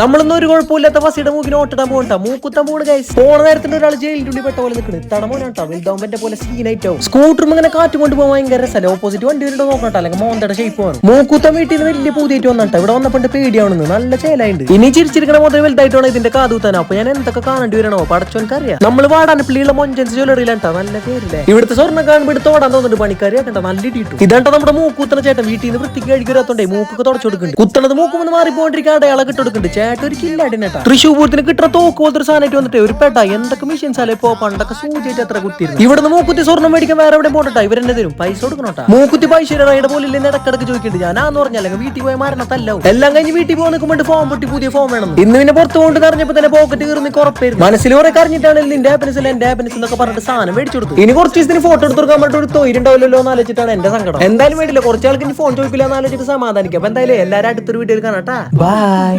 നമ്മളൊന്നും ഒരു കുഴപ്പമില്ലാത്ത ബസ്സിയുടെ മൂക്കിന് ഓട്ടിടാൻ പോകണ്ട. മൂക്കുത്താൻ പോണ് ഗൈസ് പോണ നേരത്തിന് ഒരാൾ ജയിലിന്റെ ഉള്ളിൽ പെട്ട പോലെ നിൽക്കുന്നത് തടമോനാട്ടോ വലുതാവുമ്പന്റെ പോലെ സീനായിട്ടാവും സ്കൂട്ടറും ഇങ്ങനെ കാറ്റ് കൊണ്ട് പോകാൻ ഭയങ്കര രസമല്ലേ ഓപ്പോസിറ്റ് വണ്ടി വരുന്നുണ്ടോ നോക്കട്ടെ അല്ലെങ്കിൽ മോന്തയുടെ ഷേപ്പ് വേണം മൂക്കുത്തം വീട്ടിൽ നിന്ന് വലിയ പൂതിയിട്ട് വന്നിട്ട് ഇവിടെ വന്നപ്പോണ്ട് പേടിയാവുന്നത് നല്ല ചേലായിണ്ട്. ഇനി ചിരിച്ചിരിക്കണ മുതൽ വലുതായിട്ടാണ് ഇതിന്റെ കാതൂത്താൻ അപ്പൊ ഞാൻ എന്തൊക്കെ കാണേണ്ടി വരണോ? പടച്ചോൻക്കറിയാം നമ്മൾ വാടാൻ പിള്ളിയുള്ള മൊഞ്ചൻസ് ജ്വല്ലറിയിലാണ്ടാ നല്ല പേരില്ലേ? ഇവിടുത്തെ സ്വർണം കാണുമ്പോൾ എടുത്ത് ഓടാൻ തോന്നുന്നുണ്ട് പണിക്കാരി. ആക്കണ്ട നല്ല ഇടിയിട്ടു ഇതാണ്ട നമ്മുടെ മൂക്കുത്തണ ചേട്ടൻ വീട്ടിൽ നിന്ന് വൃത്തിക്ക് കഴിക്കാത്തോണ്ടേ മൂക്കൊക്കെ തുടച്ചു കൊടുക്കുന്നുണ്ട്. കുത്തണത് മൂക്കുമെന്ന് മാറിപ്പോണ്ടിരിക്കാൻ അടയാളം കിട്ടുകൊടുക്കുന്നുണ്ട് ചേട്ടൻ ഒരു കില്ലാടിനേട്ടാ തൃശ്ശൂർ പൂരത്തിന് കിട്ടുന്ന തോക്ക് പോലത്തെ സാധനമായിട്ട് വന്നിട്ട് ഒരു പേട്ട എന്തൊക്കെ മെഷീൻസ് അല്ലേ ഇപ്പൊ പണ്ടൊക്കെ സൂചിയായിട്ട് എത്ര കുത്തിയിരുന്നു. ഇവിടുന്ന് മൂക്കുത്തി സ്വർണം മേടിക്കാൻ വേറെ എവിടെ പോകട്ടെ ഇവരെന്നെ തരും. പൈസ കൊടുക്കണോട്ടാ മൂക്കുത്തി പൈസ റൈഡ് പോലെ ഇല്ലെന്ന് ഇടക്കിടക്ക് ചോദിക്കുന്നുണ്ട്. ഞാനാന്ന് പറഞ്ഞാൽ വീട്ടിൽ പോയ മരണത്തല്ലാവും എല്ലാം കഴിഞ്ഞ് വീട്ടിൽ പോകാൻ നിൽക്കുമ്പോൾ ഫോം പൊട്ടി പുതിയ ഫോം വേണം ഇന്ന് പിന്നെ പുറത്ത് കൊണ്ട് കറിഞ്ഞപ്പോ തന്നെ പോക്കറ്റ് കീറുന്ന കുറപ്പായിരുന്നു മനസ്സിൽ കുറെ കറിഞ്ഞിട്ടാണ് നിന്റെ ഹാപ്പിനെസ് അല്ല എന്റെ ഹാപ്പിനെസ് എന്നൊക്കെ പറഞ്ഞിട്ട് സാധനം മേടിച്ചു കൊടുത്തു ഇനി കുറച്ച് ദിവസത്തിന് ഫോട്ടോ എടുത്ത് കൊടുക്കാൻ പറഞ്ഞിട്ട് ഒരു തൊയിരുണ്ടാവില്ലല്ലോ എന്ന് ആലോചിച്ചിട്ടാണ് എന്റെ സങ്കടം. എന്തായാലും വേണ്ടില്ല കുറച്ച് ആൾക്ക് ഫോൺ ചോദിക്കില്ല എന്ന് ആലോചിച്ചിട്ട് സമാധാനിക്കാം. അപ്പൊ എന്തായാലും എല്ലാവരും അടുത്തൊരു വീഡിയോയിൽ കാണാട്ടാ ബൈ